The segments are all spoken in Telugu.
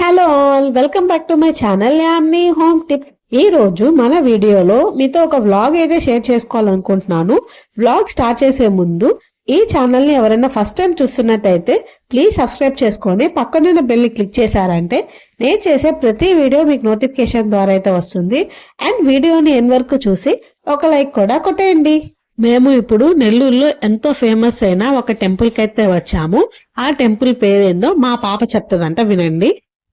Hello all welcome back to my channel Yamni home tips ఈ రోజు మన వీడియోలో మీతో ఒక వ్లాగ్ అయితే షేర్ చేసుకోవాలనుకుంటున్నాను. వ్లాగ్ స్టార్ట్ చేసే ముందు ఈ ఛానల్ని ఎవరైనా ఫస్ట్ టైం చూస్తున్నట్టయితే ప్లీజ్ సబ్స్క్రైబ్ చేసుకొని పక్కనున్న బెల్ని క్లిక్ చేశారంటే నేను చేసే ప్రతి వీడియో మీకు నోటిఫికేషన్ ద్వారా అయితే వస్తుంది. అండ్ వీడియోని ఎన్ వరకు చూసి ఒక లైక్ కూడా కొట్టేయండి. మేము ఇప్పుడు నెల్లూరులో ఎంతో ఫేమస్ అయిన ఒక టెంపుల్కి అయితే వచ్చాము. ఆ టెంపుల్ పేరేందో మా పాప చెప్తుందంట వినండి.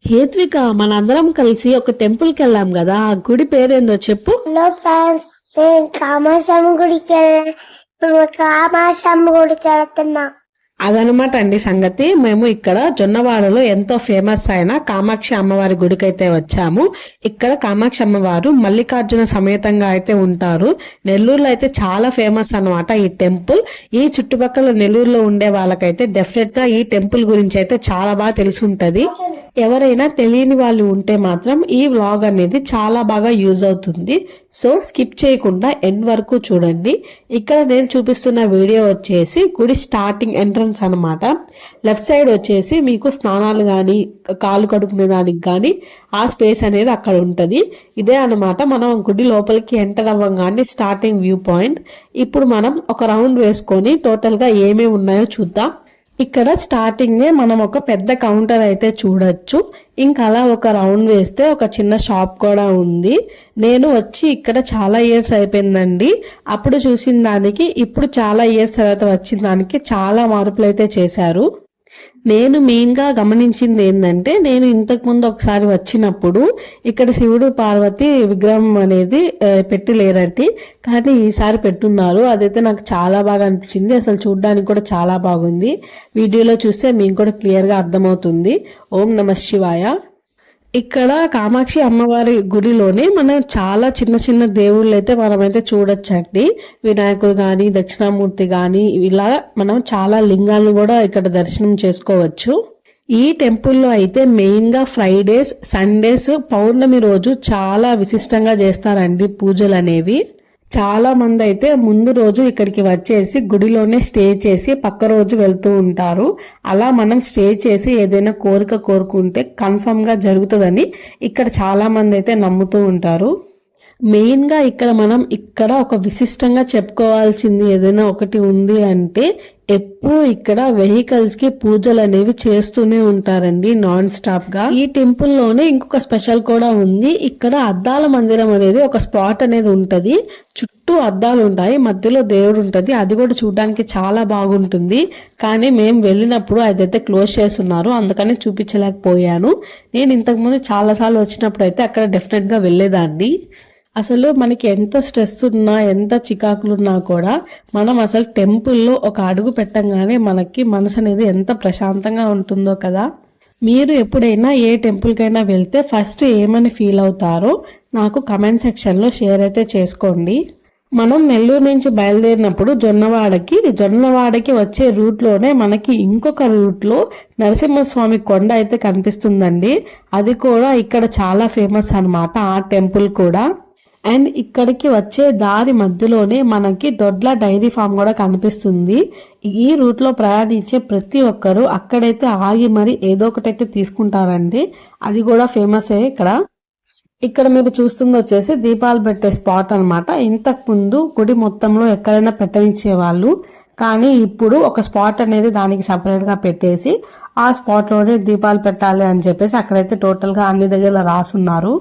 హేత్విక మనందరం కలిసి ఒక టెంపుల్కి వెళ్ళాం కదా ఆ గుడి పేరేందో చెప్పు? హలో ఫ్రెండ్స్ నేను కామాక్షమ్మ గుడికి వెళ్ళా ఇప్పుడు కామాక్షమ్మ గుడికి వెళ్తున్నా అదనమాట అండి సంగతి. మేము ఇక్కడ జొన్నవాడలో ఎంతో ఫేమస్ అయిన కామాక్షి అమ్మవారి గుడికి అయితే వచ్చాము. ఇక్కడ కామాక్షి అమ్మవారు మల్లికార్జున సమేతంగా అయితే ఉంటారు. నెల్లూరులో అయితే చాలా ఫేమస్ అన్నమాట ఈ టెంపుల్ ఈ చుట్టుపక్కల నెల్లూరులో ఉండే వాళ్ళకైతే డెఫినెట్గా ఈ టెంపుల్ గురించి అయితే చాలా బాగా తెలిసి ఉంటది. ఎవరైనా తెలియని వాళ్ళు ఉంటే మాత్రం ఈ వ్లాగ్ అనేది చాలా బాగా యూజ్ అవుతుంది. సో స్కిప్ చేయకుండా ఎండ్ వరకు చూడండి. ఇక్కడ నేను చూపిస్తున్న వీడియో వచ్చేసి గుడి స్టార్టింగ్ ఎంట్రన్స్ అనమాట లెఫ్ట్ సైడ్ వచ్చేసి మీకు స్నానాలు కానీ కాలు కడుక్కునే దానికి కానీ ఆ స్పేస్ అనేది అక్కడ ఉంటుంది. ఇదే అనమాట మనం గుడి లోపలికి ఎంటర్ అవ్వగానే స్టార్టింగ్ వ్యూ పాయింట్ ఇప్పుడు మనం ఒక రౌండ్ వేసుకొని టోటల్గా ఏమేమి ఉన్నాయో చూద్దాం. ఇక్కడ స్టార్టింగే మనం ఒక పెద్ద కౌంటర్ అయితే చూడొచ్చు. ఇంకా అలా ఒక రౌండ్ వేస్తే ఒక చిన్న షాప్ కూడా ఉంది. నేను వచ్చి ఇక్కడ చాలా ఇయర్స్ అయిపోయిందండి. అప్పుడు చూసిన దానికి ఇప్పుడు చాలా ఇయర్స్ తర్వాత వచ్చిన దానికి చాలా మార్పులు అయితే చేశారు. నేను మెయిన్గా గమనించింది ఏంటంటే నేను ఇంతకు ముందు ఒకసారి వచ్చినప్పుడు ఇక్కడ శివుడు పార్వతి విగ్రహం అనేది పెట్టి లేరండి కానీ ఈసారి పెట్టున్నారు. అదైతే నాకు చాలా బాగా అనిపించింది. అసలు చూడడానికి కూడా చాలా బాగుంది. వీడియోలో చూస్తే మీకు కూడా క్లియర్గా అర్థమవుతుంది. ఓం నమ శివాయ. ఇక్కడ కామాక్షి అమ్మవారి గుడిలోనే మనం చాలా చిన్న చిన్న దేవుళ్ళు అయితే మనమైతే చూడొచ్చండి. వినాయకుడు కానీ దక్షిణామూర్తి కానీ ఇలా మనం చాలా లింగాలను కూడా ఇక్కడ దర్శనం చేసుకోవచ్చు. ఈ టెంపుల్లో అయితే మెయిన్గా ఫ్రైడేస్ సండేస్ పౌర్ణమి రోజు చాలా విశిష్టంగా చేస్తారండి పూజలు అనేవి చాలా మంది అయితే ముందు రోజు ఇక్కడికి వచ్చేసి గుడిలోనే స్టే చేసి పక్క రోజు వెళ్తూ ఉంటారు. అలా మనం స్టే చేసి ఏదైనా కోరిక కోరుకుంటే కన్ఫర్మ్గా జరుగుతుందని ఇక్కడ చాలా మంది అయితే నమ్ముతూ ఉంటారు. మెయిన్గా ఇక్కడ మనం ఇక్కడ ఒక విశిష్టంగా చెప్పుకోవాల్సింది ఏదైనా ఒకటి ఉంది అంటే ఎప్పుడు ఇక్కడ వెహికల్స్కి పూజలు అనేవి చేస్తూనే ఉంటారండి నాన్ స్టాప్గా. ఈ టెంపుల్లోనే ఇంకొక స్పెషల్ కూడా ఉంది. ఇక్కడ అద్దాల మందిరం అనేది ఒక స్పాట్ అనేది ఉంటుంది. చుట్టూ అద్దాలు ఉంటాయి. మధ్యలో దేవుడు ఉంటుంది. అది కూడా చూడడానికి చాలా బాగుంటుంది. కానీ మేము వెళ్ళినప్పుడు అదైతే క్లోజ్ చేస్తున్నారు. అందుకని చూపించలేకపోయాను. నేను ఇంతకుముందు చాలాసార్లు వచ్చినప్పుడు అయితే అక్కడ డెఫినెట్గా వెళ్ళేదాన్ని. అసలు మనకి ఎంత స్ట్రెస్ ఉన్నా ఎంత చికాకులున్నా కూడా మనం అసలు టెంపుల్లో ఒక అడుగు పెట్టంగానే మనకి మనసు అనేది ఎంత ప్రశాంతంగా ఉంటుందో కదా. మీరు ఎప్పుడైనా ఏ టెంపుల్కైనా వెళ్తే ఫస్ట్ ఏమని ఫీల్ అవుతారో నాకు కమెంట్ సెక్షన్లో షేర్ అయితే చేసుకోండి. మనం నెల్లూరు నుంచి బయలుదేరినప్పుడు జొన్నవాడకి జొన్నవాడకి వచ్చే రూట్లోనే మనకి ఇంకొక రూట్లో నరసింహస్వామి కొండ అయితే కనిపిస్తుందండి. అది కూడా ఇక్కడ చాలా ఫేమస్ అనమాట ఆ టెంపుల్ కూడా. అండ్ ఇక్కడికి వచ్చే దారి మధ్యలోనే మనకి దొడ్ల డైరీ ఫామ్ కూడా కనిపిస్తుంది. ఈ రూట్లో ప్రయాణించే ప్రతి ఒక్కరు అక్కడైతే ఆగి మరి ఏదో ఒకటైతే తీసుకుంటారండి. అది కూడా ఫేమస్ ఇక్కడ. ఇక్కడ మీరు చూస్తుంది వచ్చేసి దీపాలు పెట్టే స్పాట్ అన్నమాట. ఇంతకు ముందు గుడి మొత్తంలో ఎక్కడైనా పెట్టనిచ్చేవాళ్ళు కానీ ఇప్పుడు ఒక స్పాట్ అనేది దానికి సపరేట్గా పెట్టేసి ఆ స్పాట్లోనే దీపాలు పెట్టాలి అని చెప్పేసి అక్కడైతే టోటల్గా అన్ని దగ్గర రాసున్నారు.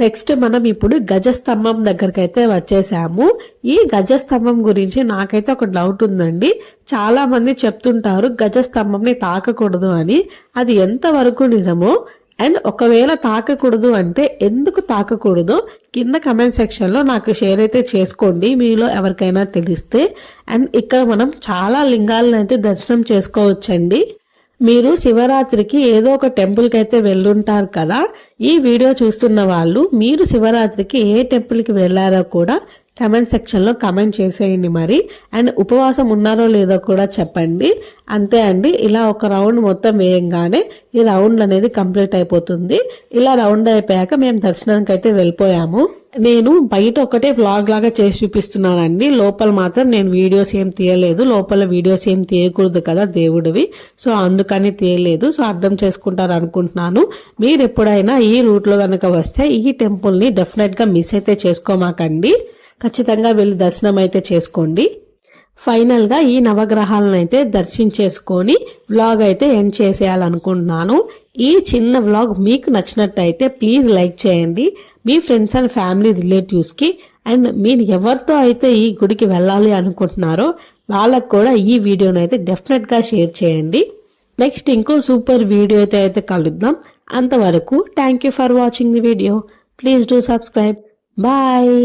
నెక్స్ట్ మనం ఇప్పుడు గజస్తంభం దగ్గరికి అయితే వచ్చేసాము. ఈ గజస్తంభం గురించి నాకైతే ఒక డౌట్ ఉందండి. చాలా మంది చెప్తుంటారు గజస్తంభంని తాకకూడదు అని. అది ఎంతవరకు నిజమో? అండ్ ఒకవేళ తాకకూడదు అంటే ఎందుకు తాకకూడదో? కింద కమెంట్ సెక్షన్లో నాకు షేర్ అయితే చేసుకోండి మీలో ఎవరికైనా తెలిస్తే. అండ్ ఇక్కడ మనం చాలా లింగాలను అయితే దర్శనం చేసుకోవచ్చండి. మీరు శివరాత్రికి ఏదో ఒక టెంపుల్కి అయితే వెళ్ళుంటారు కదా ఈ వీడియో చూస్తున్న వాళ్ళు మీరు శివరాత్రికి ఏ టెంపుల్కి వెళ్ళారో కూడా కమెంట్ సెక్షన్లో కమెంట్ చేసేయండి మరి. అండ్ ఉపవాసం ఉన్నారో లేదో కూడా చెప్పండి. అంతే అండి. ఇలా ఒక రౌండ్ మొత్తం వేయంగానే ఈ రౌండ్ అనేది కంప్లీట్ అయిపోతుంది. ఇలా రౌండ్ అయిపోయాక మేము దర్శనానికి అయితే వెళ్ళిపోయాము. నేను బయట ఒకటే వ్లాగ్ లాగా చేసి చూపిస్తున్నానండి. లోపల మాత్రం నేను వీడియోస్ ఏం తీయలేదు. లోపల వీడియోస్ ఏం తీయకూడదు కదా దేవుడివి. సో అందుకని తీయలేదు. సో అర్థం చేసుకుంటారు అనుకుంటున్నాను. మీరు ఎప్పుడైనా ఈ రూట్లో కనుక వస్తే ఈ టెంపుల్ని డెఫినెట్గా మిస్ అయితే చేసుకోమాకండి. ఖచ్చితంగా వెళ్ళి దర్శనం అయితే చేసుకోండి ఫైనల్గా ఈ నవగ్రహాలను అయితే దర్శించేసుకొని వ్లాగ్ అయితే ఎండ్ చేసేయాలనుకుంటున్నాను. ఈ చిన్న వ్లాగ్ మీకు నచ్చినట్టయితే ప్లీజ్ లైక్ చేయండి. మీ ఫ్రెండ్స్ అండ్ ఫ్యామిలీ రిలేటివ్స్కి అండ్ మీరు ఎవరితో అయితే ఈ గుడికి వెళ్ళాలి అనుకుంటున్నారో వాళ్ళకు కూడా ఈ వీడియోని అయితే డెఫినెట్గా షేర్ చేయండి. నెక్స్ట్ ఇంకో సూపర్ వీడియో అయితే అయితే కలుద్దాం. అంతవరకు thank you for watching the video please do subscribe bye